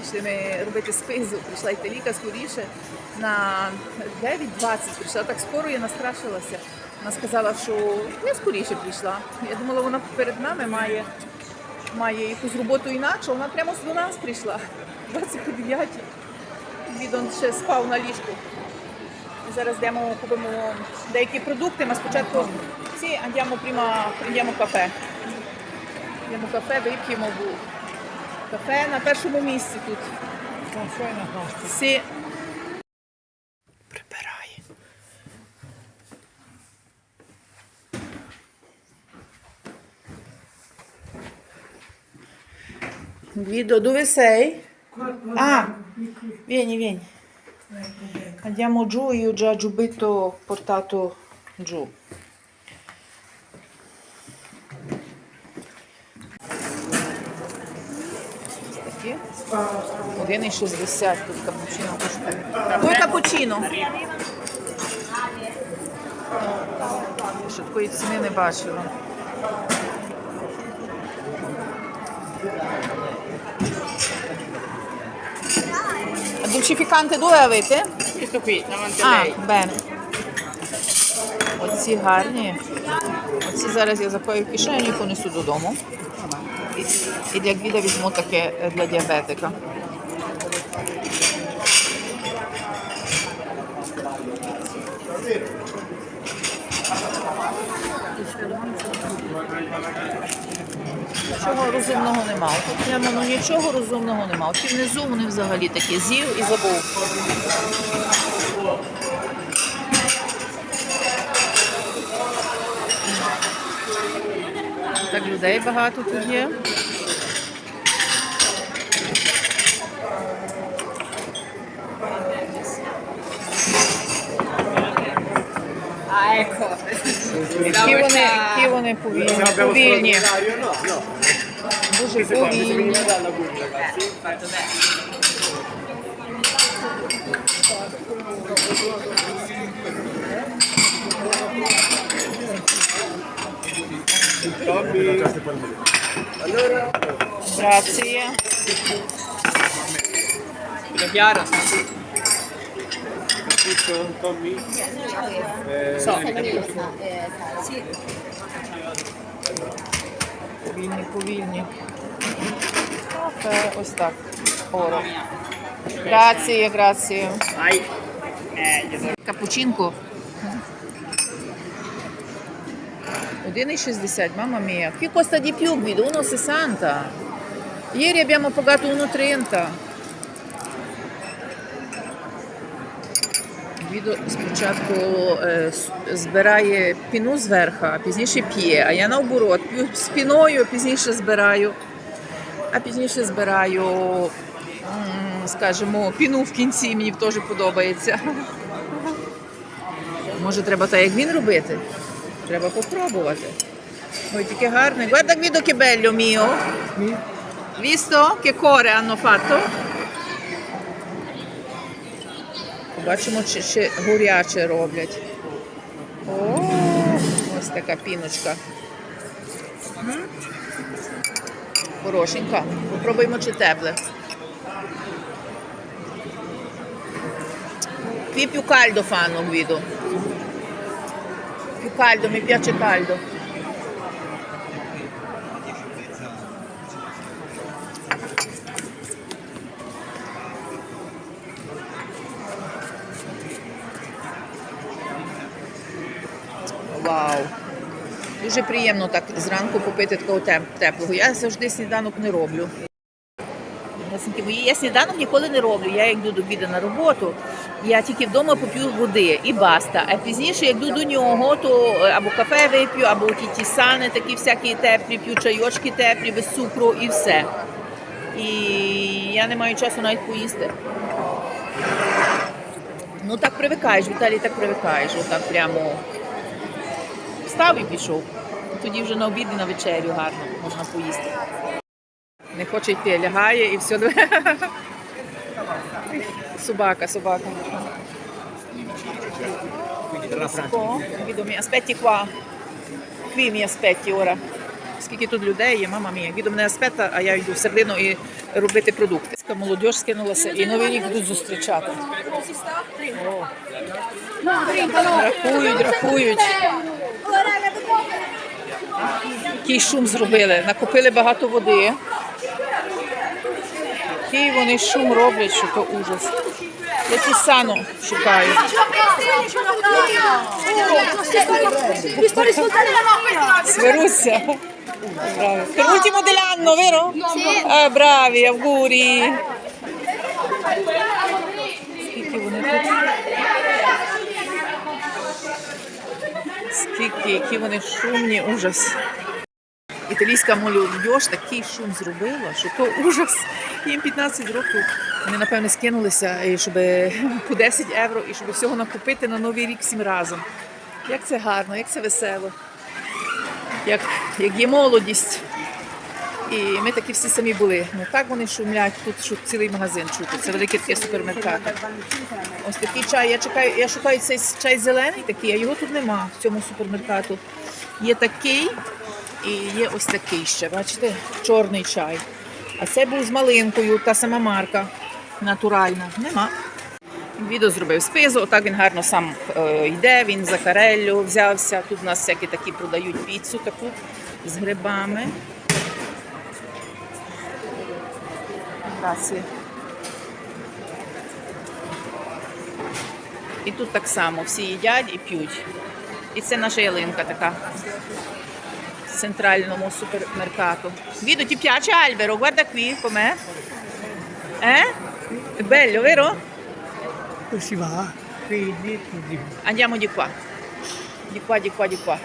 Пішли ми робити спизу. Прийшла італійка скоріше. На 9.20 прийшла. Так скоро я настрашилася. Вона сказала, що я скоріше прийшла. Я думала, вона перед нами має, має якусь роботу інакшу. Вона прямо до нас прийшла. 20 по 9. Відон ще спав на ліжку. Зараз йдемо, купимо деякі продукти. Ми спочатку всі andiamo prima prendiamo кафе. Йдемо кафе, вип'ємо кафе на першому місці тут. Кафе на. Всі прибирає. Guido, dove sei? Ah, vieni, vieni. Andiamo giù, io già giubbetto portato giù. 1,60 тут капучино коштує. Ой, капучино. Що такої ціни не бачила. Dolcificante dove avete? Questo qui, davanti a А, lei. бene. Оці гарні. Оці зараз я запаю в кишеню і понесу додому. І, для гвіда візьму таке для діабетика. Нічого розумного нема. Тут прямо ну, нічого розумного нема. Ті внизу вони взагалі такі з'їв і забув. Так людей багато тут є. Ecco. Які вони, які вони повільні, повільні. No, no. Дуже Queste qua, queste повільні. venivano dalla Puglia, ragazzi. Fatto bene. Allora, Grazie. Tutto chiaro? Tutto, Tommy? Eh, So. Повільні, повільні. Кафе, ось так. Оро. Eh, gli do- Капучинко. 1,60, mamma mia. Qui costa di più, Guido, 1,60. Ieri abbiamo pagato 1,30. Гвідо спочатку е, збирає піну зверху, а пізніше п'є. А я наоборот, п'ю спіною, пізніше збираю, а пізніше збираю, скажімо, піну в кінці, мені теж подобається. Може, треба так, як він робити? Треба попробувати. Ой, таке гарне. Guarda Guido che bello mio. Visto che core hanno fatto? Побачимо, чи ще горяче роблять. О, ось така піночка. Хорошенька. Попробуємо, чи тепле. Qui più caldo fanno, Guido. Più caldo, mi piace caldo. Вау. Дуже приємно так зранку попити такого теплого. Я завжди сніданок не роблю. Я сніданок ніколи не роблю. Я як йду до біда на роботу, я тільки вдома поп'ю води і баста. А пізніше, як йду до нього, то е, або кафе вип'ю, або ті тісани, такі всякі теплі, п'ю чайочки теплі, без цукру і все. І я не маю часу навіть поїсти. Ну так привикаєш, Віталій, так привикаєш. Отак прямо встав і пішов. Тоді вже на обід і на вечерю гарно можна поїсти. Не хоче йти, лягає і все. Собака, собака. Aspetti qua. Qui mi aspetti ora. Скільки тут людей є, мама мія. Відо мене аспета, а я йду всередину і робити продукти. Молодь скинулася і новий рік будуть зустрічати. О. Рахують, рахують. Який шум зробили. Накопили багато води. Який вони шум роблять, що то ужас. Я ті сану шукаю. Per l'ultimo dell'anno, vero? Ah, bravi, auguri. Скільки вони тут? Скільки, які вони шумні, ужас. Італійська молодь такий шум зробила, що то ужас. Їм 15 років. Вони, напевно, скинулися, і щоб по 10 євро, і щоб всього накупити на новий рік всім разом. Як це гарно, як це весело, як, як є молодість. І ми такі всі самі були. Ну так вони шумлять, тут що цілий магазин чути. Це великий такий супермеркат. Ось такий чай. Я чекаю, я шукаю цей чай зелений такий, а його тут нема в цьому супермеркату. Є такий і є ось такий ще. Бачите, чорний чай. А це був з малинкою, та сама марка натуральна. Нема. Відео зробив спизу, отак він гарно сам е, йде, він за кареллю взявся. Тут у нас всякі такі продають піцу таку з грибами. Грації. І тут так само всі їдять і п'ють. І це наша ялинка така центральному супермеркату. Відо, ti piace Albero? Guarda qui com'è. Eh? È bello, vero? Dove si va? Qui. Andiamo di qua. Di qua, di qua, di qua.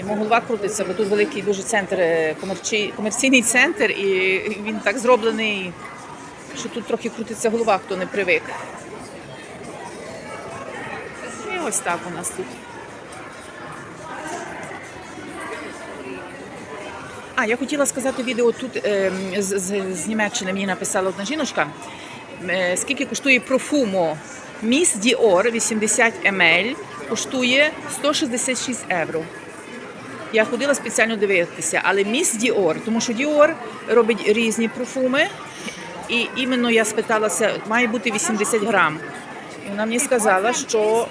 Йому голова крутиться, бо тут великий дуже центр, е, комерційний центр, і він так зроблений, що тут трохи крутиться голова, хто не привик. І ось так у нас тут. А, я хотіла сказати відео тут ем, з, з, з Німеччини мені написала одна жіночка. Е, Скільки коштує профумо Міс Діор 80 ml коштує 166 євро. Я ходила спеціально дивитися, але міс Діор, тому що Діор робить різні парфуми, і іменно я спиталася, має бути 80 грам. І вона мені сказала, що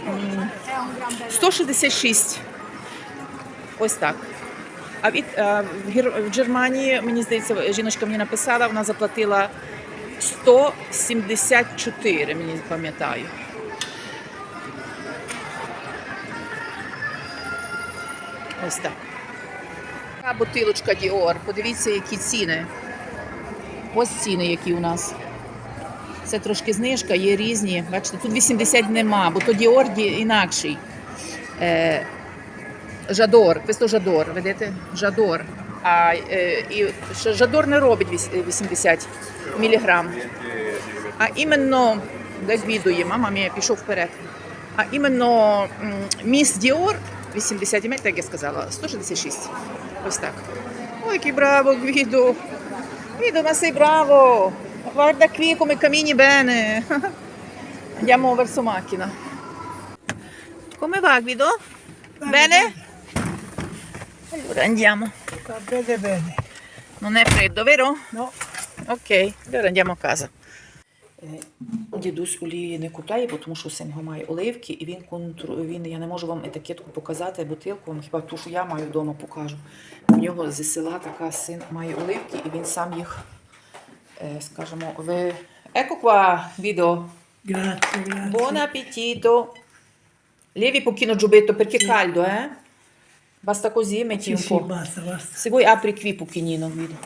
166. Ось так. А від в, в Германії, мені здається, жіночка мені написала, вона заплатила 174, мені пам'ятаю. Ось так. Така бутилочка Dior. Подивіться, які ціни. Ось ціни, які у нас. Це трошки знижка, є різні. Бачите, тут 80 нема, бо то Dior інакший. Е, Жадор, questo Жадор, видите? Жадор. А е, і Жадор не робить віс- 80 міліграм. А іменно, де відує, мама мія пішов вперед. А іменно міс Діор 80 мл, так я сказала, 166. Ось так. Ой, який браво, Гвідо. Гвідо, ma sei bravo. Guarda qui come cammini bene. Andiamo verso macchina. Come va Guido? Bene? Allora andiamo. Va bene, bene. Non è freddo, vero? No, Ok, allora andiamo a casa. Дідусь олії не купляє, бо тому що син його має оливки, і він контру... він, я не можу вам етикетку показати, бутилку, вам хіба ту, що я маю вдома, покажу. У нього зі села така син має оливки, і він сам їх, е, скажімо, ви... Ecco qua, grazie. Buon appetito. Levi pochino giubbetto perché caldo, eh? Basta così, metti Sì, un sì, po'. basta, basta. Se vuoi apri qui pochino, Guido.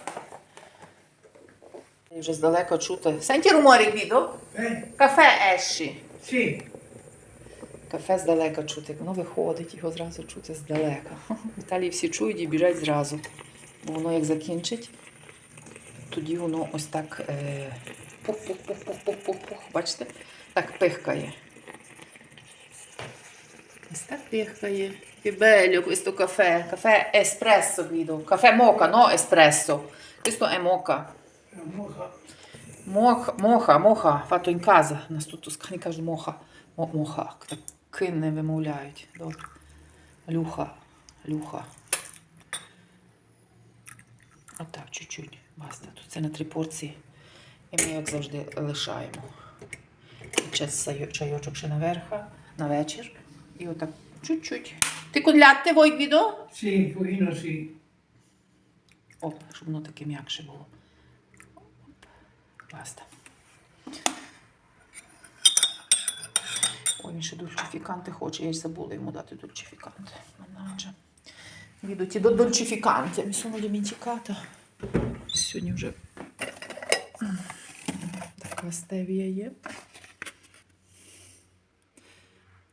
Вже здалека чути. Senti i rumori, Guido? Eh? Кафе esci. Sì, Кафе здалека чути. Воно виходить, його зразу чути здалека. В Італії всі чують і біжать зразу. Бо воно як закінчить, тоді воно ось так е, пух-пух-пух-пух-пух-пух. Бачите? Так пихкає. Ось так пихкає. Che bello questo caffè. Caffè espresso, Guido. Caffè mocha, no espresso. Questo è mocha. Моха, моха, моха, фато in casa. У нас тут тоскані кажуть моха. Мо- Моха. Так не вимовляють. Добре. Люха. Люха. Отак, чуть-чуть. Баста. Тут це на три порції. І ми, як завжди, лишаємо. Час чайочок ще наверху, на вечір. І отак чуть-чуть. Ти кудлятте вой відео? Sì, un pochino sì. Оп, щоб воно таке м'якше було. Оп. Баста. Ой, він ще дульчифіканти хоче, я й забула йому дати дульчифіканти. Манаджа. Відуть і до дульчифіканти. Mi sono dimenticata. Сьогодні вже така стевія є.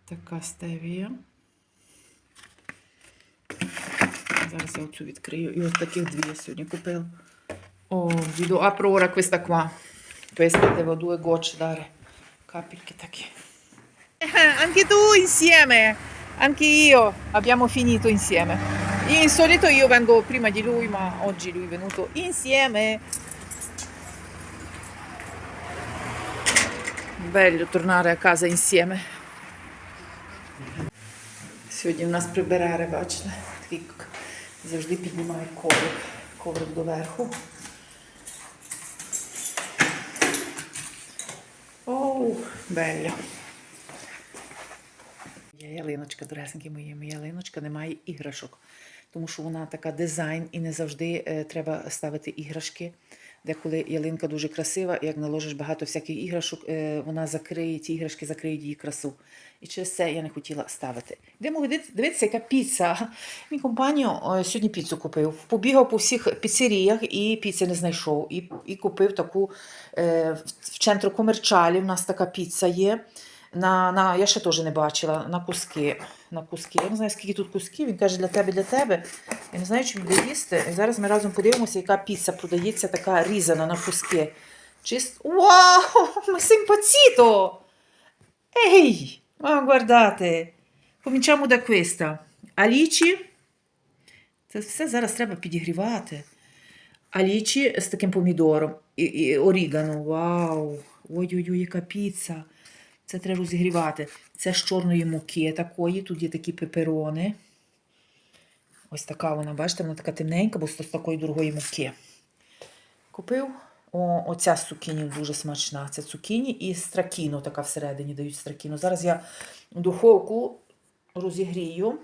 Така стевія. Зараз я оцю відкрию. І от таких дві я сьогодні купила. Oh, vi do apro ora questa qua. Questa devo due gocce dare. Capelli tachi. Anche tu insieme. Anche io abbiamo finito insieme. Di solito io vengo prima di lui, ma oggi lui è venuto insieme. Bello tornare a casa insieme. Сьогодні в нас прибирає, бачите, такий к- Завжди піднімає коврик, коврик доверху. Оу, белля. Є ялиночка, доресенькі мої, ялиночка не має іграшок, тому що вона така дизайн і не завжди е, треба ставити іграшки. Деколи ялинка дуже красива, і як наложиш багато всяких іграшок, е, вона закриє, ті іграшки закриють її красу. І через це я не хотіла ставити. Йдемо дивитися, яка піца. Мій компаньо е, сьогодні піцу купив. Побігав по всіх піцеріях і піци не знайшов. І, і купив таку е, в центру комерчалі. У нас така піца є. На, на, я ще теж не бачила на куски. На куски. Я не знаю, скільки тут кусків. Він каже, для тебе, для тебе. Я не знаю, чи буде їсти. І зараз ми разом подивимося, яка піца продається, така різана на куски. Чист... Вау! Ми симпатіто! Ehi, ma guardate, cominciamo da questa. Алічі. Це все зараз треба підігрівати. Алічі з таким помідором і, і орігано. Вау! Ой-ой-ой, яка піца. Це треба розігрівати. Це з чорної муки такої. Тут є такі пеперони. Ось така вона, бачите, вона така темненька, бо з такої дорогої муки. Купив. О, оця з цукіні дуже смачна. Це цукіні і стракіно така всередині дають стракіно. Зараз я духовку розігрію.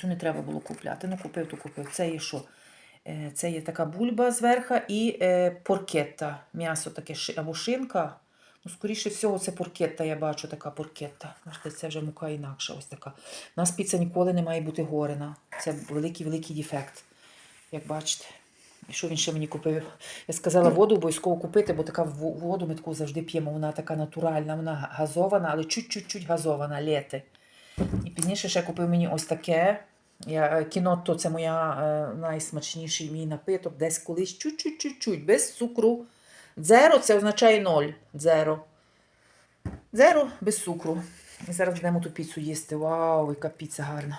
Цю не треба було купляти. Ну, купив, то купив. Це є що? Е, Це є така бульба зверху і е, поркетта. М'ясо таке або шинка. Ну, скоріше всього, це поркетта, я бачу, така поркетта. Це вже мука інакша. Ось така. У нас піца ніколи не має бути горена. Це великий-великий дефект. Як бачите. І що він ще мені купив? Я сказала воду обов'язково купити, бо така воду ми таку завжди п'ємо. Вона така натуральна, вона газована, але чуть-чуть газована, лєти. І пізніше ще купив мені ось таке. Я, кінотто це моя е, найсмачніший мій напиток. Десь колись чуть-чуть-чуть, без цукру. Дзеро це означає ноль. Дзеро. Дзеро без цукру. І зараз будемо ту піцу їсти. Вау, яка піца гарна.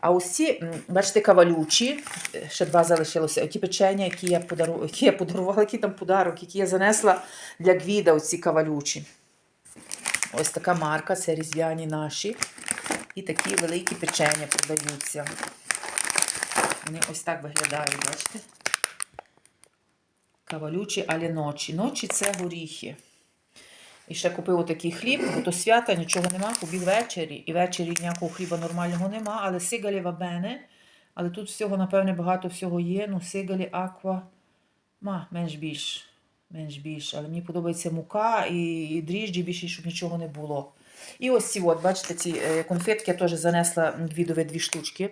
А ось бачите, кавалючі, е, ще два залишилося. Ті печення, які я, подару... які я подарувала, які там подарок, які я занесла для гвіда, оці кавалючі. Ось така марка, це різдвяні наші. І такі великі печення продаються. Вони ось так виглядають, бачите? Кавалючі, але ночі. Ночі це горіхи. І ще купив отакий хліб, бо то свята нічого нема, побіг ввечері. І ввечері ніякого хліба нормального нема, але сигалі вабене. Але тут всього, напевне, багато всього є. Ну, сигалі, аква, ма, менш більш. Менш більш. Але мені подобається мука і, і дріжджі більше, щоб нічого не було. І ось ці, от, бачите, ці е, конфетки я теж занесла двідові дві штучки.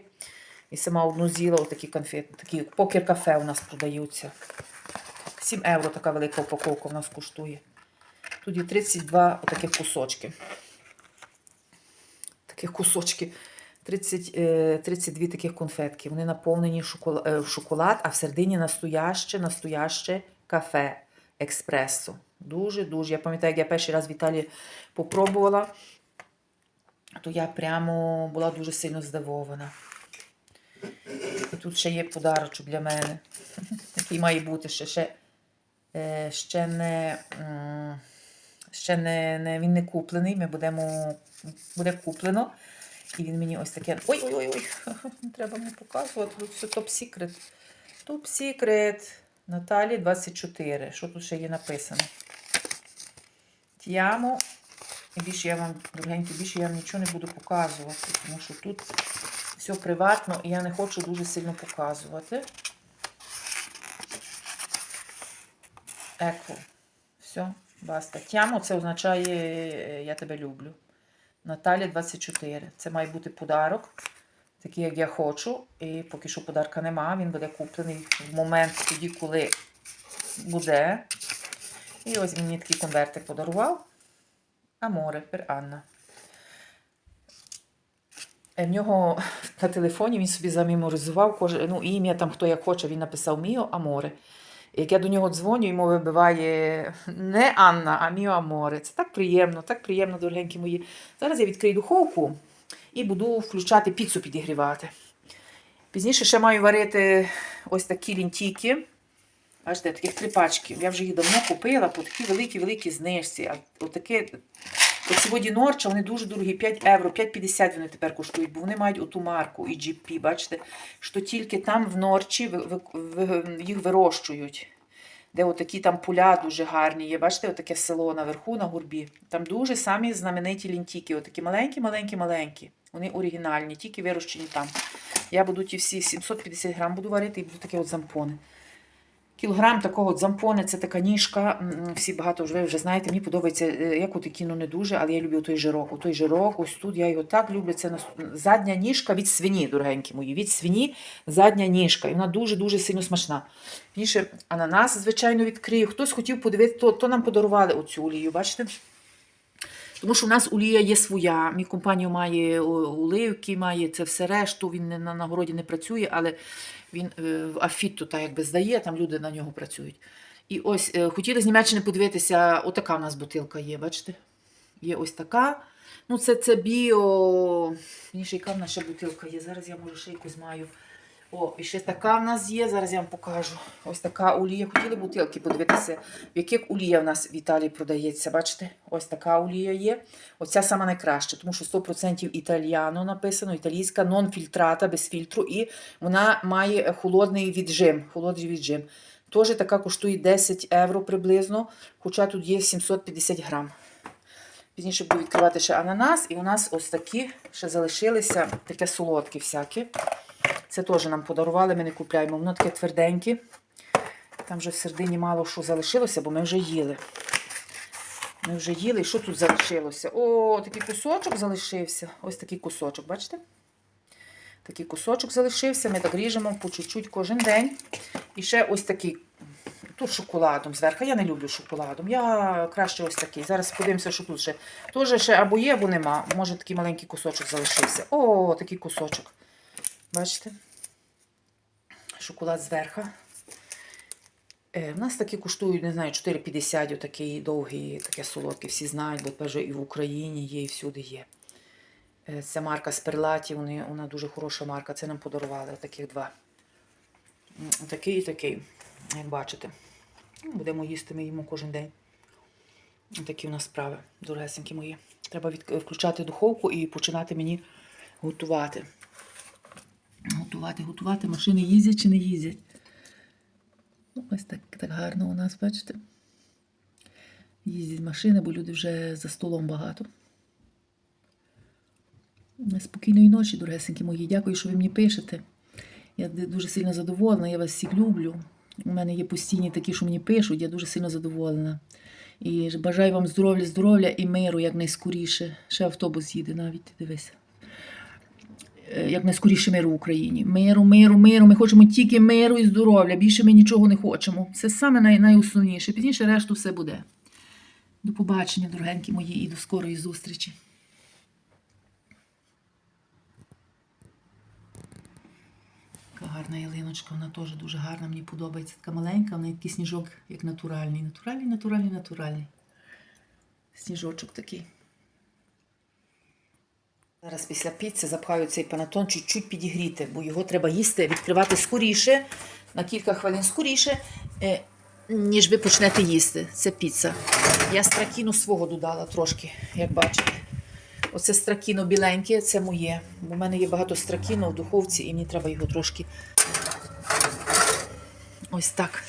І сама одну з'їла, отакі конфети. Такі покер-кафе у нас продаються. 7 євро така велика упаковка у нас коштує. Тут є 32 отаких кусочки. Таких кусочки. 30, е, 32 таких конфетки. Вони наповнені е, в шоколад, а всередині настояще, настояще кафе експресо. Дуже-дуже. Я пам'ятаю, як я перший раз в Італії попробувала, то я прямо була дуже сильно здивована. І тут ще є подарочок для мене. Який має бути ще, ще, е, ще не. Ще не, не, він не куплений. Ми будемо. Буде куплено. І він мені ось таке. Ой-ой-ой, треба мені показувати. Тут все топ-секрет. Топ Secret Наталі 24. Що тут ще є написано? Тямо. І більше я вам, дорогенькі, більше я вам нічого не буду показувати, тому що тут все приватно і я не хочу дуже сильно показувати. Еко. Все, баста. Тямо це означає е, я тебе люблю. Наталя 24. Це має бути подарок, такий, як я хочу. І поки що подарка нема. Він буде куплений в момент тоді, коли буде. І ось мені такий конвертик подарував. Аморе, пер Анна. Е, В нього на телефоні він собі замеморизував ну, ім'я там хто як хоче, він написав Міо Аморе. Як я до нього дзвоню, йому вибиває не Анна, а Міо Аморе. Це так приємно, так приємно, дорогенькі мої. Зараз я відкрию духовку і буду включати піцу підігрівати. Пізніше ще маю варити ось такі лінтійки. Бачите, таких три пачки. Я вже їх давно купила по такій великій-великій знижці. Отаке, оці воді Норча, вони дуже дорогі, 5 євро, 5,50 вони тепер коштують, бо вони мають оту марку EGP, бачите, що тільки там в Норчі їх вирощують. Де отакі там поля дуже гарні є. Бачите, отаке село наверху, на горбі. Там дуже самі знамениті лінтіки. Отакі маленькі, маленькі, маленькі. Вони оригінальні, тільки вирощені там. Я буду ті всі 750 грам буду варити і буду такі от зампони. Кілограм такого от це така ніжка. Всі багато ви вже знаєте, мені подобається, як у от кіно не дуже, але я люблю той жирок. Той жирок, ось тут я його так люблю. Це задня ніжка від свині, дорогенькі мої. Від свині задня ніжка. І вона дуже-дуже сильно смачна. Пізніше ананас, звичайно, відкрию. Хтось хотів подивитися, то, то нам подарували оцю олію, бачите? Тому що в нас олія є своя. Мій компанію має оливки, має це все решту. Він на нагороді не працює, але він е, в Афітту так якби здає, там люди на нього працюють. І ось е, хотіли з Німеччини подивитися, отака в нас бутилка є, бачите? Є ось така. Ну, це, це біо. Мені ще яка в нас ще бутилка є. Зараз я може ще якусь маю. О, і ще така в нас є. Зараз я вам покажу. Ось така олія. Хотіли бутилки подивитися, в яких олія в нас в Італії продається. Бачите? Ось така олія є. Оця сама найкраща, тому що 100% італіано написано, італійська, нон-фільтрата, без фільтру, і вона має холодний віджим. Холодний віджим. Теж така коштує 10 євро приблизно, хоча тут є 750 грам. Пізніше буду відкривати ще ананас, і у нас ось такі ще залишилися, таке солодкі всякі. Це теж нам подарували, ми не купляємо. Воно таке тверденьке. Там вже в середині мало що залишилося, бо ми вже їли. Ми вже їли. І що тут залишилося? О, такий кусочок залишився. Ось такий кусочок, бачите? Такий кусочок залишився. Ми так ріжемо по чуть-чуть кожен день. І ще ось такий. Тут шоколадом зверху. Я не люблю шоколадом. Я краще ось такий. Зараз подивимося, що тут ще. Теж ще або є, або нема. Може такий маленький кусочок залишився. О, такий кусочок. Бачите? Шоколад зверху. Е, У нас такі коштують, не знаю, 4,50, отакий довгий, таке солодке, всі знають, бо же і в Україні є, і всюди є. Е, Це марка Сперлаті, вони, вона дуже хороша марка. Це нам подарували таких два. Такий і такий, як бачите. Ну, Будемо їсти ми їмо кожен день. Такі у нас справи, дорогесенькі мої. Треба від... включати духовку і починати мені готувати. Готувати, готувати. Машини їздять чи не їздять. Ну, Ось так, так гарно у нас, бачите. Їздять машини, бо люди вже за столом багато. Спокійної ночі, дорогесенькі мої. Дякую, що ви мені пишете. Я дуже сильно задоволена, я вас всіх люблю. У мене є постійні такі, що мені пишуть, я дуже сильно задоволена. І бажаю вам здоров'я, здоров'я і миру якнайскоріше. Ще автобус їде навіть, дивися. Е, Якнайскоріше миру в Україні. Миру, миру, миру. Ми хочемо тільки миру і здоров'я. Більше ми нічого не хочемо. Це саме най- найосновніше. Пізніше решту все буде. До побачення, дорогенькі мої, і до скорої зустрічі. Така гарна ялиночка, вона теж дуже гарна, мені подобається. Така маленька, вона такий сніжок, як натуральний. Натуральний, натуральний, натуральний. Сніжочок такий. Зараз після піци запхаю цей панатон чуть-чуть підігріти, бо його треба їсти, відкривати скоріше, на кілька хвилин скоріше, е, ніж ви почнете їсти. Це піца. Я стракіну свого додала трошки, як бачите. Оце стракіно біленьке, це моє. Бо в мене є багато стракіну в духовці, і мені треба його трошки Ось так.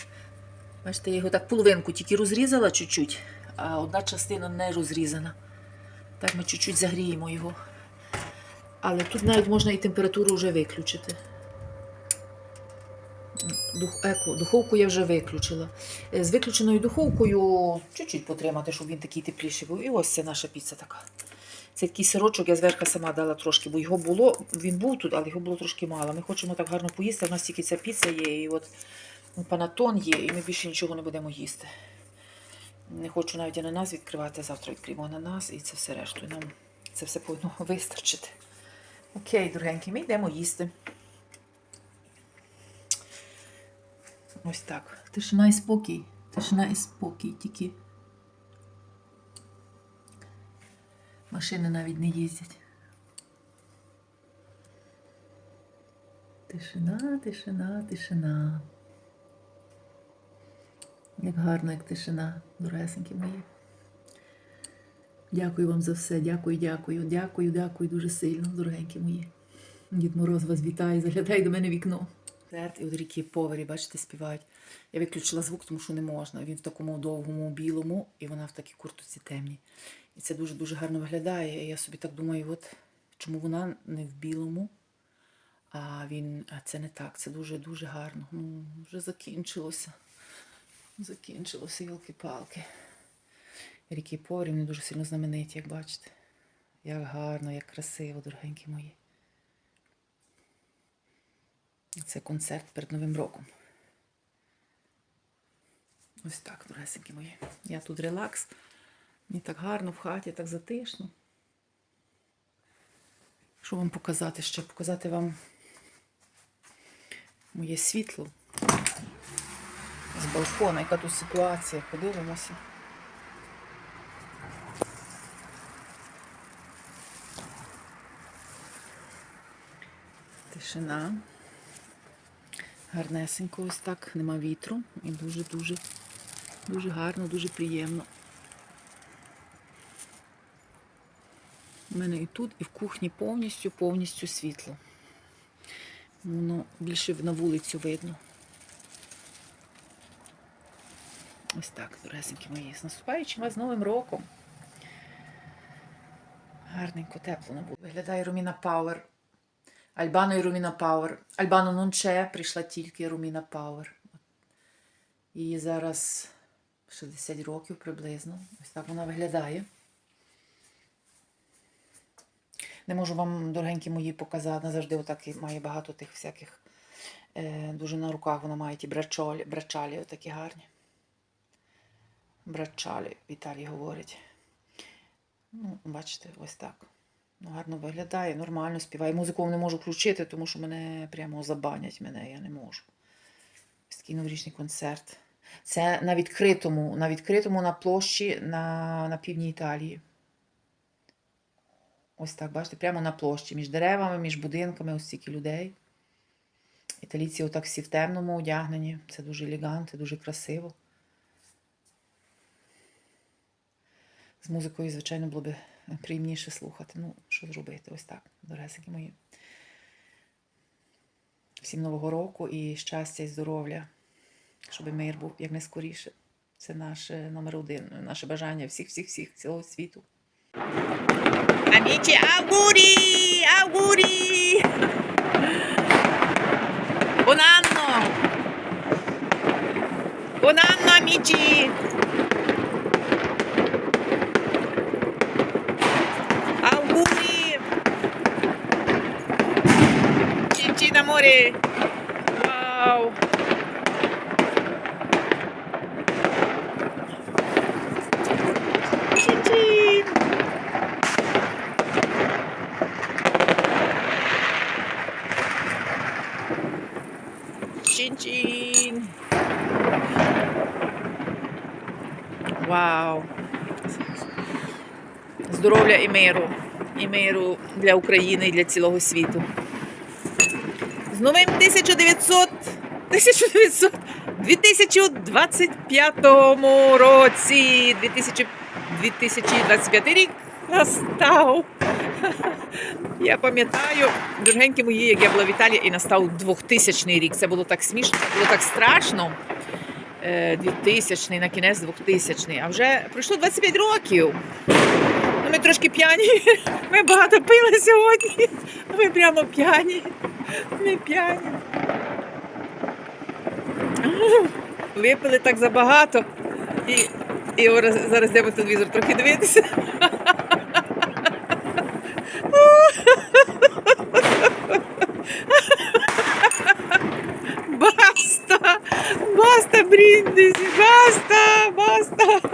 Бачите, я його так половинку тільки розрізала чуть-чуть, а одна частина не розрізана. Так ми чуть-чуть загріємо його. Але тут навіть можна і температуру вже виключити. Дух, еко, духовку я вже виключила. Е, З виключеною духовкою чуть-чуть потримати, щоб він такий тепліший був. І ось це наша піца така. Це такий сирочок, я зверху сама дала трошки, бо його було, він був тут, але його було трошки мало. Ми хочемо так гарно поїсти. У нас тільки ця піца є, і от ну, панатон є, і ми більше нічого не будемо їсти. Не хочу навіть ананас відкривати, завтра відкриємо ананас і це все решту. Нам це все повинно вистачити. Окей, дорогенькі, ми йдемо їсти. Ось так. Тишина і спокій. Тишина і спокій. Тільки машини навіть не їздять. Тишина, тишина, тишина. Як гарно, як тишина, дорогесенькі мої. Дякую вам за все. Дякую, дякую, дякую, дякую дуже сильно, дорогенькі мої. Дід Мороз вас вітає, заглядай до мене вікно. І от ріки повері, бачите, співають. Я виключила звук, тому що не можна. Він в такому довгому білому, і вона в такій куртці темній. І це дуже-дуже гарно виглядає. І я собі так думаю, от чому вона не в білому, а він. А це не так. Це дуже-дуже гарно. Ну, вже закінчилося. Закінчилося, йолки-палки. Ріки повері вони дуже сильно знамениті, як бачите. Як гарно, як красиво, дорогенькі мої. Це концерт перед Новим роком. Ось так, дорогесенькі мої. Я тут релакс. Мені так гарно в хаті, так затишно. Що вам показати ще? Показати вам моє світло з балкона, яка тут ситуація. Подивимося. Тишина. Гарнесенько ось так, нема вітру. І дуже-дуже дуже гарно, дуже приємно. У мене і тут, і в кухні повністю, повністю світло. Воно більше на вулицю видно. Ось так, дорогесенькі мої. З наступаючим вас Новим роком. Гарненько, тепло не було. Виглядає Руміна Пауер. Альбано і Руміна Пауер. Альбано Нонче прийшла тільки Руміна Пауер. Їй зараз 60 років приблизно. Ось так вона виглядає. Не можу вам, дорогенькі мої, показати. Вона завжди отак і має багато тих всяких. Е, дуже на руках вона має ті брачолі, брачалі, отакі гарні. Брачалі, в Італії говорять. Ну, бачите, ось так. Ну, гарно виглядає, нормально співає. Музику не можу включити, тому що мене прямо забанять мене, я не можу. Ось такий новорічний концерт. Це на відкритому, на відкритому на площі на, на півдні Італії. Ось так, бачите, прямо на площі, між деревами, між будинками, ось стільки людей. Італійці отак всі в темному одягнені. Це дуже елегантно, дуже красиво. З музикою, звичайно, було б приємніше слухати. Ну, що зробити? Ось так, дорогесенькі мої. Всім Нового року і щастя і здоров'я, щоб мир був якнайскоріше. Це наш е, номер один, наше бажання всіх, всіх, всіх цілого світу. Amici, auguri! Auguri! Buon anno! Buon Cin cin! Чин-чин! Вау! Здоров'я і миру. І миру для України і для цілого світу. З новим 1900, 1900, 2025 році. 2000, 2025 рік настав. Я пам'ятаю, дорогенькі мої, як я була в Італії і настав 2000 рік. Це було так смішно, було так страшно. Е, 2000 на кінець 2000 А вже пройшло 25 років. Ми трошки п'яні. Ми багато пили сьогодні. Ми прямо п'яні. Ми п'яні. Випили так забагато. І, і зараз- йдемо телевізор трохи дивитися. Баста! Баста, бріндисі! Баста! Баста!